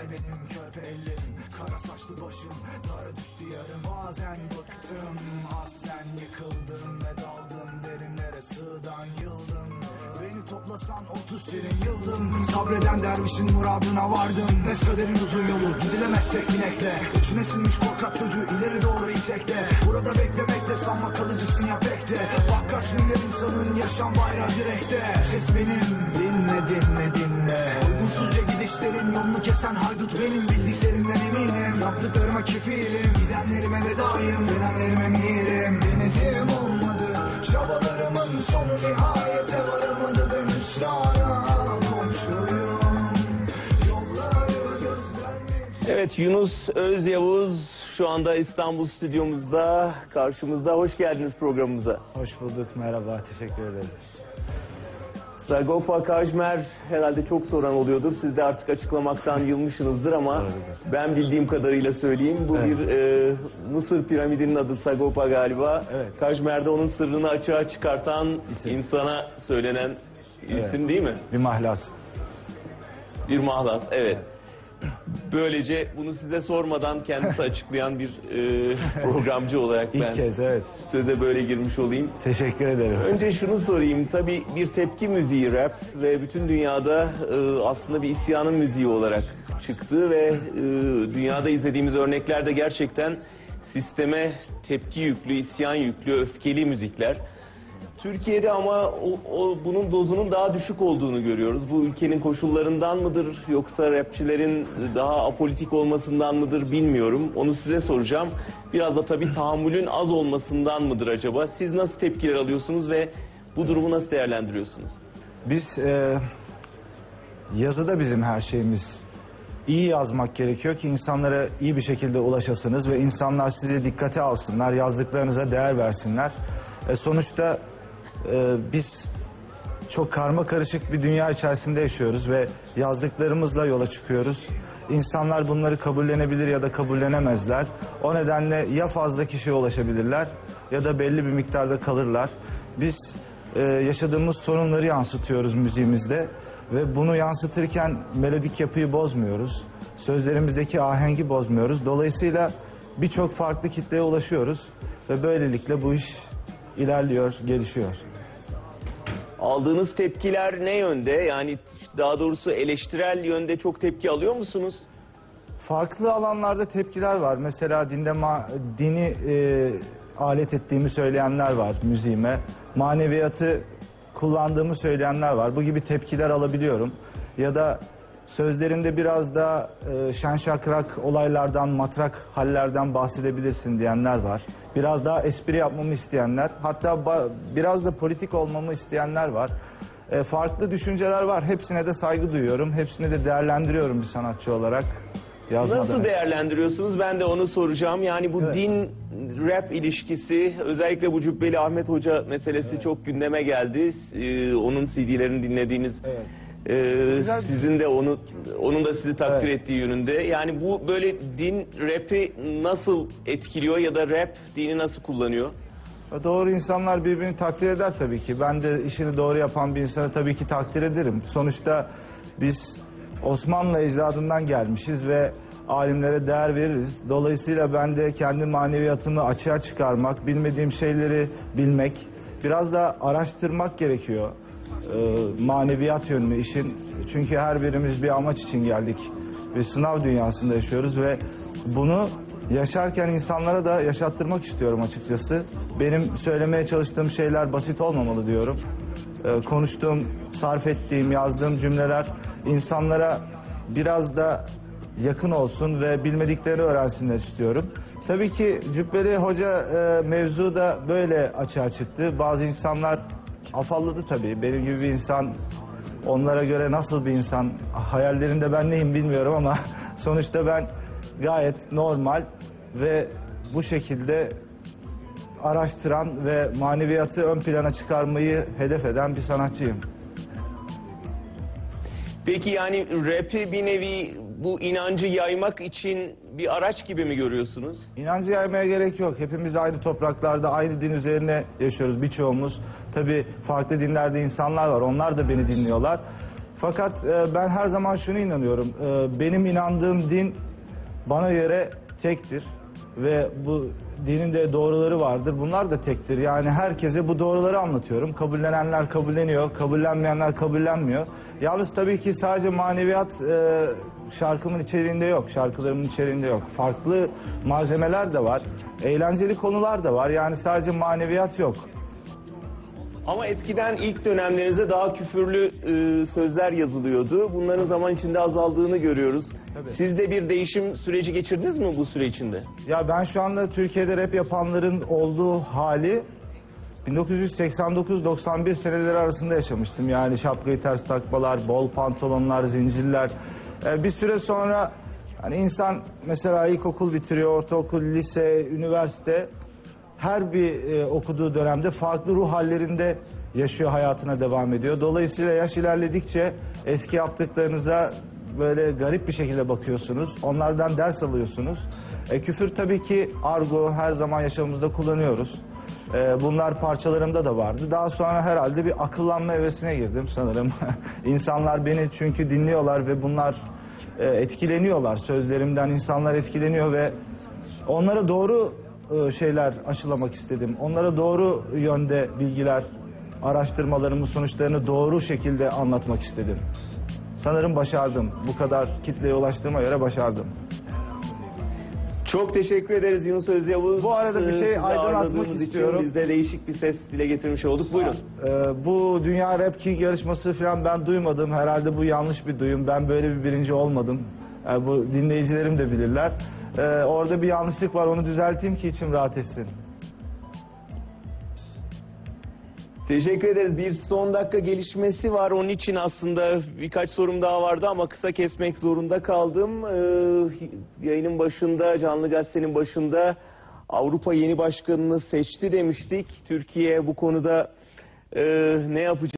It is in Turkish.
Vay benim körpe ellerim Kara saçlı başım Dara düştü yarım. Bazen bıktım Aslen yıkıldım Ve daldım. Derinlere sığdan yıldım. Beni toplasan 30 senin yıldım Sabreden dervişin muradına vardım. Meslerin uzun yolu gidilemez tek binekle İçine sinmiş korkak çocuğu ileri doğru itekle. Burada beklemekle sanma kalıcısın ya pek Bak kaç milyar insanın yaşam bayrağı direkte. Ses benim kesen haydut benim Bildiklerimden eminim. Yaptıklarıma kefilim. Gidenlerime vedayım Gelenlerime mirim. Denedim olmadı. Çabalarımın sonu nihayete varamadı. Ben hüsrana komşuyum. Evet Yunus Özyavuz şu anda İstanbul stüdyomuzda karşımızda. Hoş geldiniz programımıza. Hoş bulduk, merhaba, teşekkür ederiz. Sagopa Kajmer herhalde çok soran oluyordur. Siz de artık açıklamaktan yılmışsınızdır ama ben bildiğim kadarıyla söyleyeyim. Bu Evet. bir e, Mısır piramidinin adı Sagopa galiba. Evet. Kajmer'de onun sırrını açığa çıkartan İsim. insana söylenen isim Evet. değil mi? Bir mahlas. Bir mahlas, evet. Böylece bunu size sormadan kendisi açıklayan bir e, programcı olarak İlk ben kez, evet. söze böyle girmiş olayım. Teşekkür ederim. Önce şunu sorayım. Tabii bir tepki müziği rap ve bütün dünyada e, aslında bir isyanın müziği olarak çıktı ve e, dünyada izlediğimiz örnekler de gerçekten sisteme tepki yüklü, isyan yüklü, öfkeli müzikler. Türkiye'de ama o, o- bunun dozunun daha düşük olduğunu görüyoruz. Bu ülkenin koşullarından mıdır yoksa rapçilerin daha apolitik olmasından mıdır bilmiyorum. Onu size soracağım. Biraz da tabii tahammülün az olmasından mıdır acaba? Siz nasıl tepkiler alıyorsunuz ve bu durumu nasıl değerlendiriyorsunuz? Biz, e, yazıda bizim her şeyimiz. İyi yazmak gerekiyor ki insanlara iyi bir şekilde ulaşasınız ve insanlar sizi dikkate alsınlar, yazdıklarınıza değer versinler. E, sonuçta e, biz çok karma karışık bir dünya içerisinde yaşıyoruz ve yazdıklarımızla yola çıkıyoruz. İnsanlar bunları kabullenebilir ya da kabullenemezler. O nedenle ya fazla kişiye ulaşabilirler ya da belli bir miktarda kalırlar. Biz e, yaşadığımız sorunları yansıtıyoruz müziğimizde ve bunu yansıtırken melodik yapıyı bozmuyoruz. Sözlerimizdeki ahengi bozmuyoruz. Dolayısıyla birçok farklı kitleye ulaşıyoruz ve böylelikle bu iş ilerliyor, gelişiyor. Aldığınız tepkiler ne yönde? Yani daha doğrusu eleştirel yönde çok tepki alıyor musunuz? Farklı alanlarda tepkiler var. Mesela dinde ma- dini e, alet ettiğimi söyleyenler var müziğime. Maneviyatı kullandığımı söyleyenler var. Bu gibi tepkiler alabiliyorum. Ya da sözlerinde biraz da e, şen şakrak olaylardan, matrak hallerden bahsedebilirsin diyenler var. Biraz daha espri yapmamı isteyenler, hatta biraz da politik olmamı isteyenler var. E, farklı düşünceler var. Hepsine de saygı duyuyorum. Hepsini de değerlendiriyorum bir sanatçı olarak. Yazmadan Nasıl değerlendiriyorsunuz? Ben de onu soracağım. Yani bu Evet. din rap ilişkisi özellikle bu Cübbeli Ahmet Hoca meselesi çok gündeme geldi. Ee, onun CD'lerini dinlediğiniz Evet. Ee, Güzel. sizin de onu onun da sizi takdir ettiği yönünde. Yani bu böyle din rap'i nasıl etkiliyor ya da rap dini nasıl kullanıyor? Doğru insanlar birbirini takdir eder tabii ki. Ben de işini doğru yapan bir insanı tabii ki takdir ederim. Sonuçta biz Osmanlı ecdadından gelmişiz ve alimlere değer veririz. Dolayısıyla ben de kendi maneviyatımı açığa çıkarmak, bilmediğim şeyleri bilmek, biraz da araştırmak gerekiyor. Ee, maneviyat yönünü işin. Çünkü her birimiz bir amaç için geldik. Bir sınav dünyasında yaşıyoruz ve bunu yaşarken insanlara da yaşattırmak istiyorum açıkçası. Benim söylemeye çalıştığım şeyler basit olmamalı diyorum. Ee, konuştuğum, sarf ettiğim, yazdığım cümleler insanlara biraz da yakın olsun ve bilmediklerini öğrensinler istiyorum. Tabii ki Cübbeli Hoca e, mevzu da böyle açığa çıktı. Bazı insanlar afalladı tabii. Benim gibi bir insan onlara göre nasıl bir insan hayallerinde ben neyim bilmiyorum ama sonuçta ben gayet normal ve bu şekilde araştıran ve maneviyatı ön plana çıkarmayı hedef eden bir sanatçıyım. Peki yani rap'i bir nevi bu inancı yaymak için bir araç gibi mi görüyorsunuz? İnancı yaymaya gerek yok. Hepimiz aynı topraklarda, aynı din üzerine yaşıyoruz birçoğumuz. Tabii farklı dinlerde insanlar var. Onlar da beni dinliyorlar. Fakat e, ben her zaman şunu inanıyorum. E, benim inandığım din bana göre tektir ve bu dinin de doğruları vardır. Bunlar da tektir. Yani herkese bu doğruları anlatıyorum. Kabullenenler kabulleniyor, kabullenmeyenler kabullenmiyor. Yalnız tabii ki sadece maneviyat e, şarkımın içeriğinde yok, şarkılarımın içeriğinde yok. Farklı malzemeler de var, eğlenceli konular da var. Yani sadece maneviyat yok. Ama eskiden ilk dönemlerinizde daha küfürlü e, sözler yazılıyordu. Bunların zaman içinde azaldığını görüyoruz. Siz de bir değişim süreci geçirdiniz mi bu süre içinde? Ya ben şu anda Türkiye'de rap yapanların olduğu hali 1989-91 seneleri arasında yaşamıştım. Yani şapkayı ters takmalar, bol pantolonlar, zincirler. Ee, bir süre sonra hani insan mesela ilkokul bitiriyor, ortaokul, lise, üniversite her bir e, okuduğu dönemde farklı ruh hallerinde yaşıyor, hayatına devam ediyor. Dolayısıyla yaş ilerledikçe eski yaptıklarınıza böyle garip bir şekilde bakıyorsunuz. Onlardan ders alıyorsunuz. E, küfür tabii ki argo her zaman yaşamımızda kullanıyoruz. E, bunlar parçalarımda da vardı. Daha sonra herhalde bir akıllanma evresine girdim sanırım. İnsanlar beni çünkü dinliyorlar ve bunlar e, etkileniyorlar. Sözlerimden insanlar etkileniyor ve onlara doğru şeyler aşılamak istedim. Onlara doğru yönde bilgiler, araştırmalarımın sonuçlarını doğru şekilde anlatmak istedim. Sanırım başardım. Bu kadar kitleye ulaştığıma göre başardım. Çok teşekkür ederiz Yunus Özyavuz. Bu arada bir e, şey aydınlatmak istiyorum. Biz de değişik bir ses dile getirmiş olduk. Buyurun. Ee, bu Dünya Rap King yarışması falan ben duymadım. Herhalde bu yanlış bir duyum. Ben böyle bir birinci olmadım. Ee, bu dinleyicilerim de bilirler. Ee, orada bir yanlışlık var. Onu düzelteyim ki içim rahat etsin. Teşekkür ederiz. Bir son dakika gelişmesi var. Onun için aslında birkaç sorum daha vardı ama kısa kesmek zorunda kaldım. Ee, yayının başında, Canlı Gazete'nin başında Avrupa yeni başkanını seçti demiştik. Türkiye bu konuda e, ne yapacak?